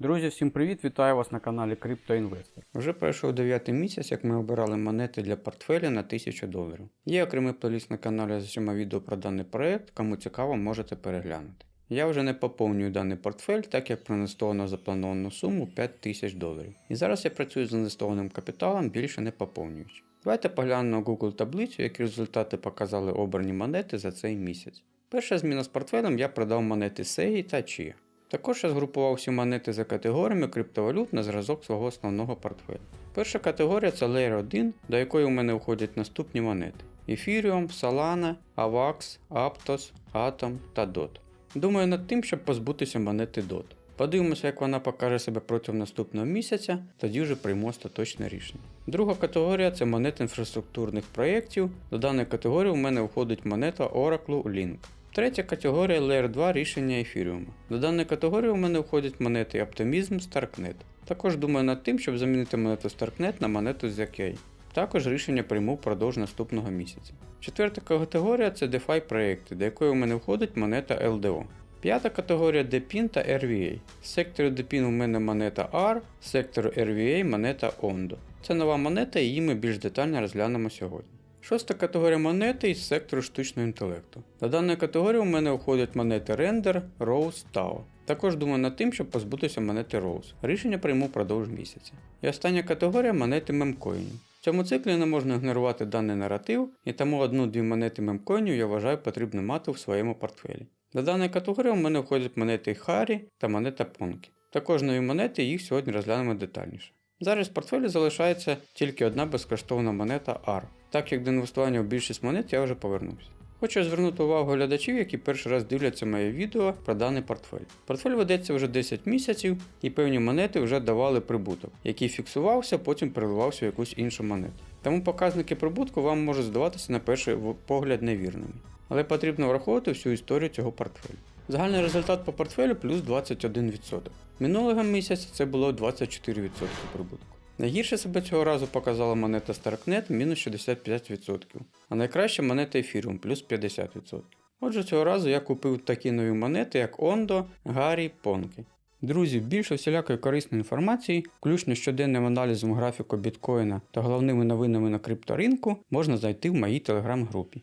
Друзі, всім привіт! Вітаю вас на каналі CryptoInvestor. Вже пройшов 9 місяць, як ми обирали монети для портфеля на 1000 доларів. Є окремий плейліст на каналі з усіма відео про даний проект, кому цікаво, можете переглянути. Я вже не поповнюю даний портфель, так як проінвестовано заплановану суму 5000 доларів. І зараз я працюю з інвестованим капіталом, більше не поповнюючи. Давайте поглянемо на Google таблицю, які результати показали обрані монети за цей місяць. Перша зміна з портфелем я продав монети SEI та CHIA. Також я згрупував всі монети за категоріями криптовалют на зразок свого основного портфеля. Перша категорія це Layer 1, до якої у мене входять наступні монети: Ethereum, Solana, AVAX, Aptos, Atom та DOT. Думаю над тим, щоб позбутися монети DOT. Подивимося, як вона покаже себе протягом наступного місяця, тоді вже прийму остаточне рішення. Друга категорія це монети інфраструктурних проєктів. До даної категорії у мене входить монета Oracle Link. Третя категорія Layer 2 рішення Ethereum. До даної категорії у мене входять монети Optimism Starknet. Також думаю над тим, щоб замінити монету Starknet на монету ZK. Також рішення прийму впродовж наступного місяця. Четверта категорія це DeFi проекти, до якої у мене входить монета LDO. П'ята категорія DePIN та RVA. З сектору DePIN у мене монета R, з сектору RVA монета Ondo. Це нова монета і її ми більш детально розглянемо сьогодні. Шоста категорія монети із сектору штучного інтелекту. До даної категорії у мене входять монети Render, Rose, Tao. Також думаю над тим, щоб позбутися монети Rose. Рішення прийму впродовж місяця. І остання категорія монети мемкоїнів. В цьому циклі не можна ігнорувати даний наратив, і тому одну-дві монети мемкоїнів я вважаю потрібно мати в своєму портфелі. До даної категорії у мене входять монети Харі та монета Понкі. Також нові монети їх сьогодні розглянемо детальніше. Зараз в портфелі залишається тільки одна безкоштовна монета AR, так як до інвестування в більшість монет я вже повернувся. Хочу звернути увагу глядачів, які перший раз дивляться моє відео про даний портфель. Портфель ведеться вже 10 місяців і певні монети вже давали прибуток, який фіксувався, потім переливався в якусь іншу монету. Тому показники прибутку вам можуть здаватися на перший погляд невірними. Але потрібно враховувати всю історію цього портфелю. Загальний результат по портфелю плюс 21%. Минулого місяця це було 24% прибутку. Найгірше себе цього разу показала монета Starknet мінус 65%, а найкраща монета Ethereum плюс 50%. Отже, цього разу я купив такі нові монети, як Ondo, Гарі, Понки. Друзі, більше всілякої корисної інформації, включно щоденним аналізом графіку біткоїна та головними новинами на крипторинку, можна знайти в моїй телеграм-групі.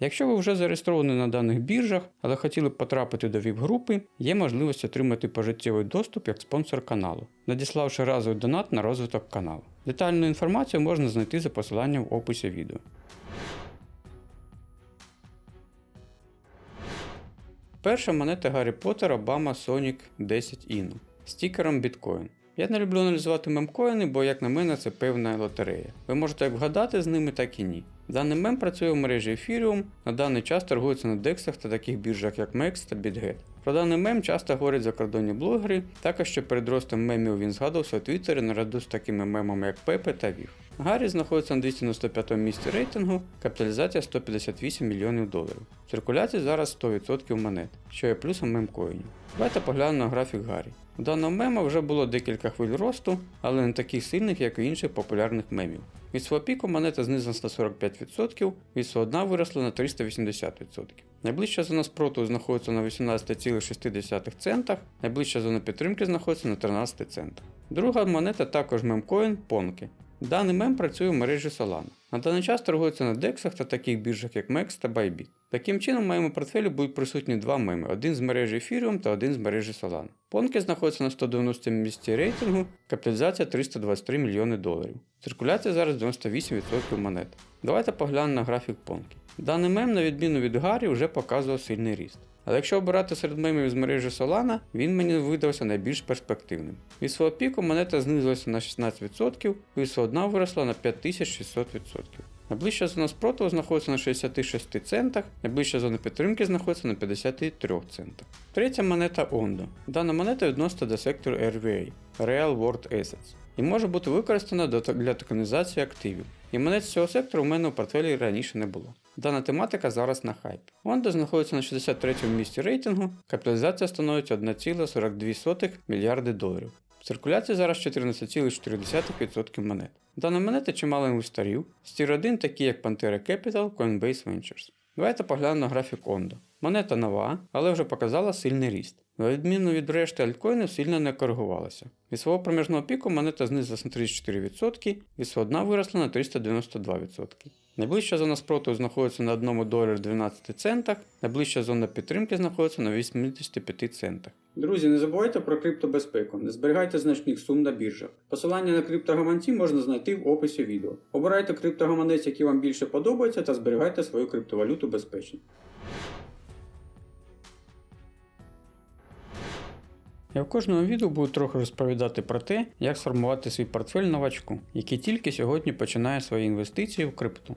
Якщо ви вже зареєстровані на даних біржах, але хотіли б потрапити до ВІП-групи, є можливість отримати пожиттєвий доступ як спонсор каналу, надіславши разовий донат на розвиток каналу. Детальну інформацію можна знайти за посиланням в описі відео. Перша монета Гаррі Поттера Obama Sonic 10 Inu з стікером Bitcoin. Я не люблю аналізувати мемкоїни, бо, як на мене, це певна лотерея. Ви можете як вгадати з ними, так і ні. Даний мем працює в мережі Ethereum, на даний час торгується на дексах та таких біржах, як MEX та BitGet. Про даний мем часто говорять закордонні блогери, також що перед ростом мемів він згадувався у Твіттері нараду з такими мемами, як Пепе та Вів. Гаррі знаходиться на 295 місці рейтингу, капіталізація 158 мільйонів доларів. Циркуляція зараз 100% монет, що є плюсом мемкоїнів. Давайте поглянемо на графік Гаррі. У даного мема вже було декілька хвиль росту, але не таких сильних, як у інших популярних мемів. Від свого піку монета знизилась на 45%, від свого дна виросла на 380%. Найближча зона спротиву знаходиться на 18,6 центах, найближча зона підтримки знаходиться на 13 центах. Друга монета також мемкоін Понки. Даний мем працює в мережі Solana. На даний час торгується на дексах та таких біржах, як MEX та Bybit. Таким чином, в моєму портфелі будуть присутні два меми: один з мережі Ethereum та один з мережі Solana. Понки знаходиться на 190 місці рейтингу, капіталізація 323 мільйони доларів. Циркуляція зараз 98% монет. Давайте поглянемо на графік Понки. Даний мем, на відміну від Гаррі, вже показував сильний ріст. Але якщо обирати серед мемів з мережі Solana, він мені видався найбільш перспективним. Від свого піку монета знизилася на 16%, від свого дна виросла на 5600%. Найближча зона спротиву знаходиться на 66 центах, найближча зона підтримки знаходиться на 53 центах. Третя монета Ondo. Дана монета відноситься до сектору RVA Real World Assets і може бути використана для токенізації активів. І монет з цього сектору у мене у портфелі раніше не було. Дана тематика зараз на хайпі. Ондо знаходиться на 63-му місці рейтингу, капіталізація становить 1,42 мільярди доларів. В циркуляції зараз 14,4% монет. Дана монета чимало інвесторів, з тір 1 такі як Pantera Capital, Coinbase Ventures. Давайте поглянемо на графік Ондо. Монета нова, але вже показала сильний ріст. На відміну від решти альткоїнів сильно не коригувалася. Від свого проміжного піку монета знизилась на 34%, від свого дна виросла на 392%. Найближча зона спротиву знаходиться на 1 доларі 12 центах, найближча зона підтримки знаходиться на 85 центах. Друзі, не забувайте про криптобезпеку, не зберігайте значних сум на біржах. Посилання на криптогаманці можна знайти в описі відео. Обирайте криптогаманець, який вам більше подобається, та зберігайте свою криптовалюту безпечно. Я в кожному відео буду трохи розповідати про те, як сформувати свій портфель новачку, який тільки сьогодні починає свої інвестиції в крипту.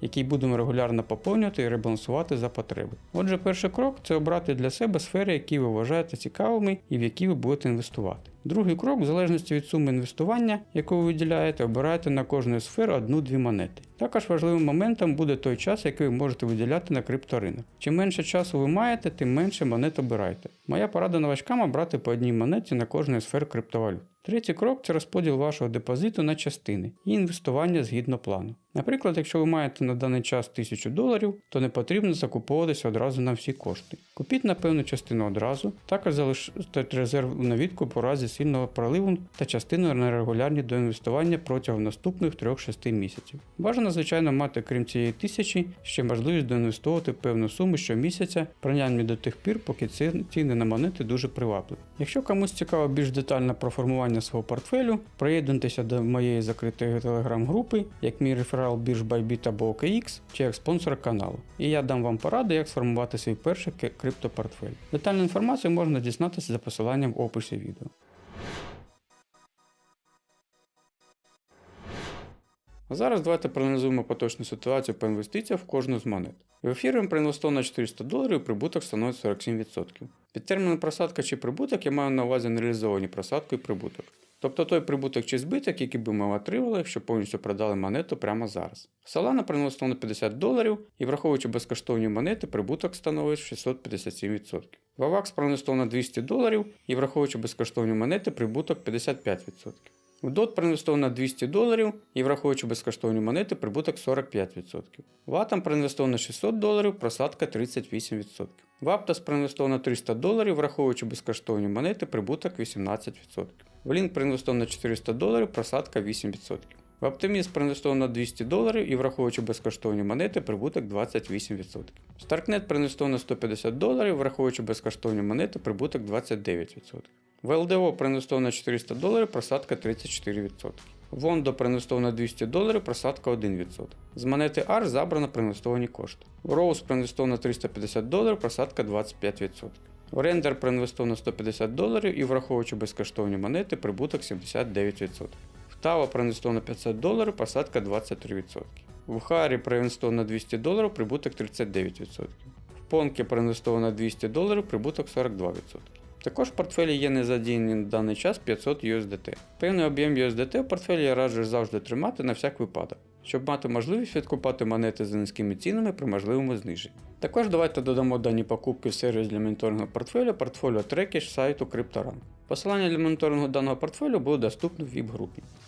який будемо регулярно поповнювати і ребалансувати за потреби. Отже, перший крок це обрати для себе сфери, які ви вважаєте цікавими і в які ви будете інвестувати. Другий крок, в залежності від суми інвестування, яку ви виділяєте, обирайте на кожну сферу одну-дві монети. Також важливим моментом буде той час, який ви можете виділяти на крипторинок. Чим менше часу ви маєте, тим менше монет обирайте. Моя порада новачкам обрати по одній монеті на кожну сфер криптовалют. Третій крок це розподіл вашого депозиту на частини і інвестування згідно плану. Наприклад, якщо ви маєте на даний час 1000 доларів, то не потрібно закуповуватися одразу на всі кошти. Купіть на певну частину одразу, також залиште резерв на відкуп у разі сильного проливу та частину на регулярні до інвестування протягом наступних 3-6 місяців. Бажано, звичайно, мати крім цієї тисячі ще можливість доінвестувати певну суму щомісяця, принаймні до тих пір, поки ціни на монети дуже привабливі. Якщо комусь цікаво більш детально про формування свого портфелю, приєднуйтеся до моєї закритої телеграм-групи, як мій реферал бірж Bybit або OKX, чи як спонсор каналу. І я дам вам поради, як сформувати свій перший криптопортфель. Детальну інформацію можна дізнатися за посиланням в описі відео. А зараз давайте проаналізуємо поточну ситуацію по інвестиціях в кожну з монет. В ефірі проінвестовано на 400 доларів, прибуток становить 47%. Під терміном просадка чи прибуток я маю на увазі нереалізовані просадку і прибуток. Тобто той прибуток чи збиток, який би ми отримали, якщо повністю продали монету прямо зараз. В Solana проінвестовано 50 доларів і враховуючи безкоштовні монети, прибуток становить 657%. В AVAX проінвестовано 200 доларів і враховуючи безкоштовні монети, прибуток 55%. В DOT проінвестовано 200 доларів і враховуючи безкоштовні монети, прибуток 45%. В Atom проінвестовано 600 доларів, просадка 38%. В Aptos проінвестовано 300 доларів, враховуючи безкоштовні монети, прибуток 18%. В Link проінвестовано 400 доларів, просадка 8%. В Optimism проінвестовано 200 доларів і враховуючи безкоштовні монети, прибуток 28%. В Starknet проінвестовано 150 доларів, враховуючи безкоштовні монети, прибуток 29%. В ЛДО проінвестовано 400 доларів, просадка 34%. В Ондо проінвестовано 200 доларів, просадка 1%. З монети AR забрано проінвестовані кошти. В Rose проінвестовано 350 доларів, просадка 25%. В Render проінвестовано 150 доларів і враховуючи безкоштовні монети, прибуток 79%. Tao проінвестовано 500 доларів, посадка 23%. В Харі проінвестовано 200 доларів, прибуток 39%. В Понкі проінвестовано 200 доларів, прибуток 42%. Також в портфелі є незадіяні на даний час 500 USDT. Певний об'єм USDT в портфелі я раджу завжди тримати на всяк випадок, щоб мати можливість відкупати монети за низькими цінами при можливому зниженні. Також давайте додамо дані покупки в сервіс для моніторингу портфеля портфоліо Trackage сайту CryptoRun. Посилання для моніторингу даного портфелю буде доступно в VIP-групі.